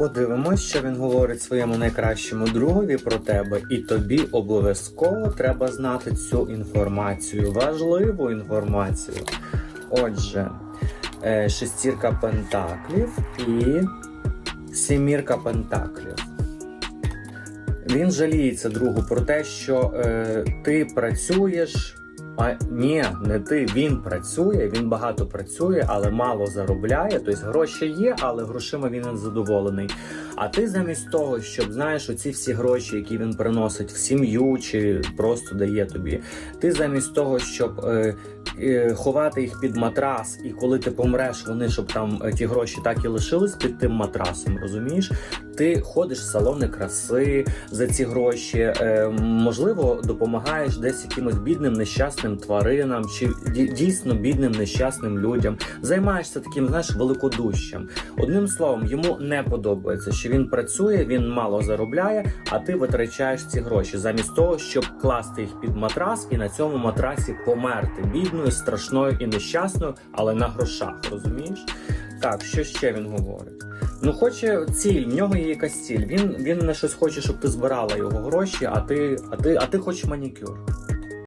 Подивимось, що він говорить своєму найкращому другові про тебе, і тобі обов'язково треба знати цю інформацію, важливу інформацію. Отже, е, шестірка пентаклів і сімірка пентаклів. Він жаліється другу про те, що е, ти працюєш. А ні, не ти. Він працює, він багато працює, але мало заробляє. Тобто гроші є, але грошима він не задоволений. А ти замість того, щоб знаєш, оці всі гроші, які він приносить в сім'ю чи просто дає тобі, ти замість того, щоб е, е, ховати їх під матрас, і коли ти помреш, вони щоб там е, ті гроші так і лишились під тим матрасом, розумієш? Ти ходиш в салони краси за ці гроші, е, можливо, допомагаєш десь якимось бідним нещасним тваринам чи дійсно бідним нещасним людям. Займаєшся таким, знаєш, великодущем. Одним словом, йому не подобається, що він працює, він мало заробляє, а ти витрачаєш ці гроші замість того, щоб класти їх під матрас і на цьому матрасі померти бідною, страшною і нещасною, але на грошах, розумієш? Так, що ще він говорить? Ну, хоче ціль, в нього є якась ціль. Він, він на щось хоче, щоб ти збирала його гроші, а ти, а ти, а ти хочеш манікюр.